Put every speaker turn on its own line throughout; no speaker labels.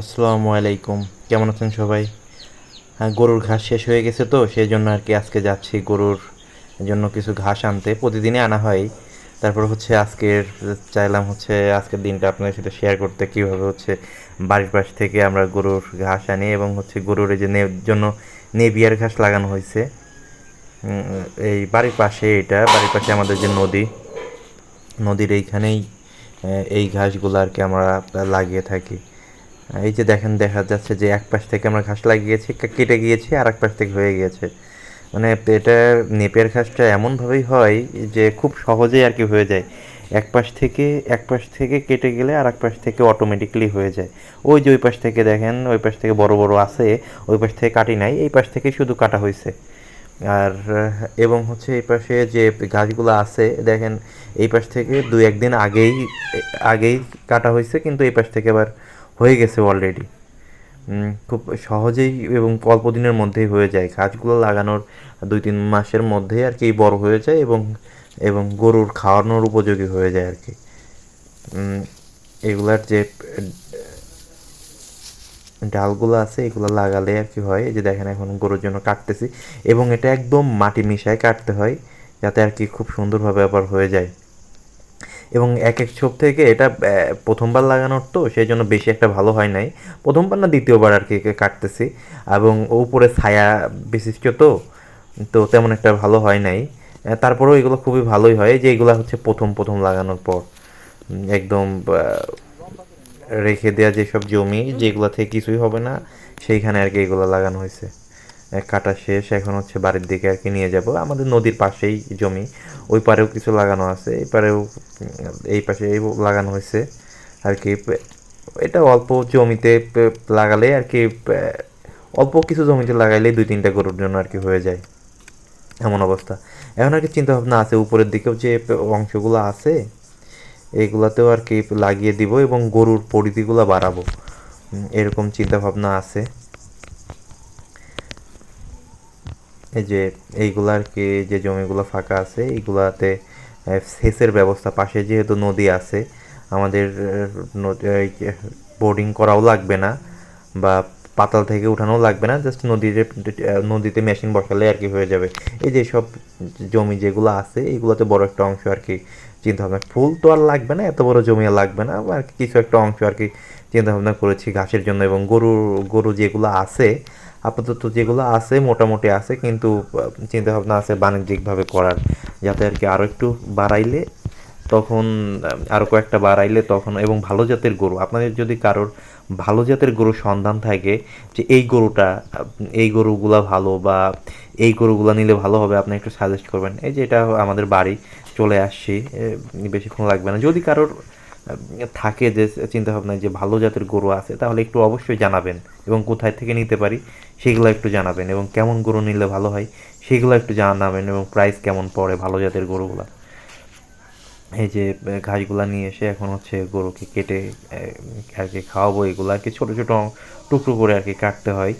আসসালামু আলাইকুম। কেমন আছেন সবাই? হ্যাঁ গরুর ঘাস শেষ হয়ে গেছে তো সেই জন্য আর কি আজকে যাচ্ছি গরুর জন্য কিছু ঘাস আনতে। প্রতিদিনই আনা হয়। তারপর হচ্ছে আজকের, চাইলাম হচ্ছে আজকের দিনটা আপনাদের সাথে শেয়ার করতে, কীভাবে হচ্ছে বাড়ির পাশ থেকে আমরা গরুর ঘাস আনি এবং হচ্ছে গরুর এই যে জন্য নেবিয়ার ঘাস লাগানো হয়েছে। এই বাড়ির পাশে এটা, বাড়ির পাশে আমাদের যে নদী, নদীর এইখানেই এই ঘাসগুলো আর কি আমরা লাগিয়ে থাকি। এই যে দেখেন দেখা যাচ্ছে যে এক পাশ থেকে আমরা ঘাস লাগিয়েছি কেটে গিয়েছে আর এক পাশ থেকে হয়ে গিয়েছে মানে এটা নেপের ঘাসটা এমনভাবেই হয় যে খুব সহজেই আর কি হয়ে যায় এক পাশ থেকে এক পাশ থেকে কেটে গেলে আর এক পাশ থেকে অটোমেটিকলি হয়ে যায় ওই যে ওই পাশ থেকে দেখেন ওই পাশ থেকে বড় বড় আছে ওই পাশ থেকে কাটি নাই এই পাশ থেকে শুধু কাটা হয়েছে আর এবং হচ্ছে এই পাশে যে গাছগুলো আছে দেখেন এই পাশ থেকে দু একদিন আগেই আগেই কাটা হয়েছে কিন্তু এই পাশ থেকে আবার হয়ে গেছে অলরেডি খুব সহজেই এবং অল্প দিনের মধ্যেই হয়ে যায়। গাছগুলো লাগানোর দুই তিন মাসের মধ্যেই আর কি বড় হয়ে যায় এবং এবং গরুর খাওয়ানোর উপযোগী হয়ে যায় আর কি। এগুলার যে, ডালগুলো আছে, এগুলো লাগালে আর কি হয়। যে দেখেন এখন গরুর জন্য কাটতেছি এবং এটা একদম মাটি মিশায় কাটতে হয়, যাতে আর কি খুব সুন্দরভাবে আবার হয়ে যায়। এবং এক এক ছোপ থেকে এটা প্রথমবার লাগানোর তো সেই জন্য বেশি একটা ভালো হয় নাই। প্রথমবার না, দ্বিতীয়বার আর কি কাটতেছি। এবং উপরে ছায়া বিশিষ্ট তো তো তেমন একটা ভালো হয় নাই। তারপরেও এগুলো খুবই ভালোই হয়, যে এগুলো হচ্ছে প্রথম প্রথম লাগানোর পর। একদম রেখে দেওয়া যেসব জমি যেগুলো থেকে কিছুই হবে না, সেইখানে আর কি এগুলো লাগানো হয়েছে। কাটা শেষ, এখন হচ্ছে বাড়ির দিকে আর কি নিয়ে যাব। আমাদের নদীর পাশেই জমি, ওই পারেও কিছু লাগানো আছে, এই পারেও, এই পাশে লাগানো হয়েছে আর কি। এটা অল্প জমিতে লাগালে আর কি অল্প কিছু জমিতে লাগাইলে দুই তিনটা গরুর জন্য আর কি হয়ে যায় এমন অবস্থা। এখন আর কি চিন্তা ভাবনা আছে, উপরের দিকেও যে অংশগুলো আছে এইগুলাতেও আর কি লাগিয়ে দিব এবং গরুর পরিধিগুলো বাড়াবো। এরকম চিন্তা ভাবনা আছে। এই যে এইগুলা আর কি, যে জমিগুলো ফাঁকা আছে, এইগুলাতে সেচের ব্যবস্থা পাশে যেহেতু নদী আছে, আমাদের নদী বোর্ডিং করাও লাগবে না বা পাতাল থেকে উঠানো লাগবে না জাস্ট নদীতে নদীতে মেশিন বসালে আর কি হয়ে যাবে। এই যে সব জমি যেগুলো আছে, এইগুলোতে বড় একটা অংশ আর কি চিন্তা ভাবনা ফুল তো আর লাগবে না, এত বড় জমি আর লাগবে না আর কিছু একটা অংশ আর কি চিন্তা ভাবনা করেছি ঘাসের জন্য এবং গরু গরু যেগুলো আছে আপাতত যেগুলো আছে, মোটামুটি আছে, কিন্তু চিন্তা ভাবনা আছে বাণিজ্যিকভাবে করার, যাতে আর কি আরও একটু বাড়াইলে তখন আরও কয়েকটা বাড়াইলে তখন, এবং ভালো জাতের গরু, আপনাদের যদি কারোর ভালো জাতের গরুর সন্ধান থাকে যে এই গরুটা এই গরুগুলা ভালো বা এই গরুগুলা নিলে ভালো হবে, আপনি একটু সাজেস্ট করবেন। এই যে এটা আমাদের বাড়ি, চলে আসছি বেশিক্ষণ লাগবে না। যদি কারোর থাকে যে চিন্তা ভাবনা যে ভালো জাতের গরু আছে, তাহলে একটু অবশ্যই জানাবেন এবং কোথায় থেকে নিতে পারি সেগুলো একটু জানাবেন এবং কেমন গরু নিলে ভালো হয় সেগুলো একটু জানাবেন এবং প্রাইস কেমন পড়ে ভালো জাতের গরুগুলা। এই যে ঘাসগুলা নিয়ে এসে এখন হচ্ছে গরুকে কেটে আর কি খাওয়াবো এগুলো আর কি ছোটো ছোটো টুকরো করে আর কি কাটতে হয়।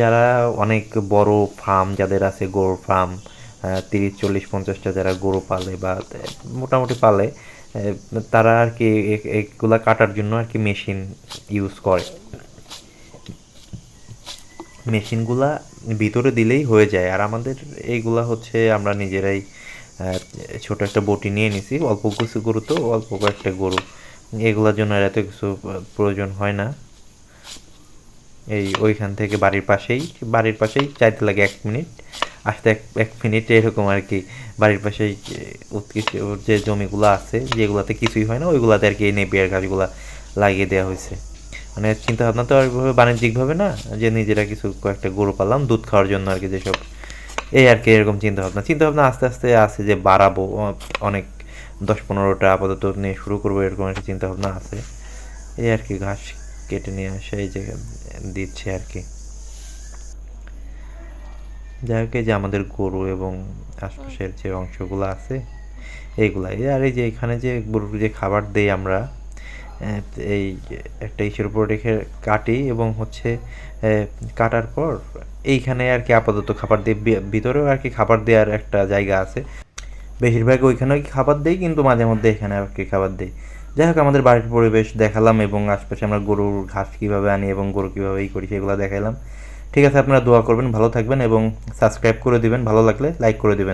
যারা অনেক বড় ফার্ম যাদের আছে গরুর ফার্ম তিরিশ, চল্লিশ, পঞ্চাশটা যারা গরু পালে বা মোটামুটি পালে তারা আর কি এগুলা কাটার জন্য আর কি মেশিন ইউজ করে। মেশিনগুলা ভিতরে দিলেই হয়ে যায়। আর আমাদের এইগুলা হচ্ছে আমরা নিজেরাই ছোট একটা বটি নিয়ে নিছি। অল্প কিছু গরু তো, অল্প কয়েকটা গরু। এগুলোর জন্য আর এত কিছু প্রয়োজন হয় না। এই ওইখান থেকে বাড়ির পাশেই বাড়ির পাশেই চাইতে লাগে এক মিনিট। আসতে এক এক মিনিট এরকম আর কি বাড়ির পাশেই যে উৎকৃষ্ট যে জমিগুলো আছে, যেগুলোতে কিছুই হয় না, ওইগুলাতে আর কি এই নেপিয়ার গাছগুলা লাগিয়ে দেওয়া হয়েছে। মানে চিন্তা ভাবনা তো আর বাণিজ্যিকভাবে না, যে নিজেরা কিছু কয়েকটা গরু পালাম দুধ খাওয়ার জন্য আর কি যেসব, এই আর কি এরকম চিন্তা ভাবনা চিন্তা ভাবনা আস্তে আস্তে আছে যে বাড়াবো অনেক দশ পনেরোটা আপাতত নিয়ে শুরু করব, এরকম একটা চিন্তা ভাবনা আছে। এই আর কি ঘাস কেটে নিয়ে আসে এই যে দিচ্ছে আর কি। যাই হোক, এই যে আমাদের গরু এবং আশপাশের যে অংশগুলো আছে এইগুলাই আর এই যে এখানে যে গরুর যে খাবার দেই আমরা এই একটা ইসের উপর রেখে কাটি এবং হচ্ছে কাটার পর এইখানে আর কি আপাতত খাবার ভি- ভিতরেও আর কি খাবার দেওয়ার একটা জায়গা আছে। বেশিরভাগ ওইখানে খাবার দেই, কিন্তু মাঝে মধ্যে এখানে আর কি খাবার দেই। যাই হোক, আমাদের বাড়ির পরিবেশ দেখালাম এবং আশপাশে আমরা গরুর ঘাস কীভাবে আনি এবং গরু কীভাবে ই করি সেগুলো দেখালাম ঠিক আছে, আপনারা দোয়া করবেন, ভালো থাকবেন এবং সাবস্ক্রাইব করে দিবেন, ভালো লাগলে লাইক করে দিবেন।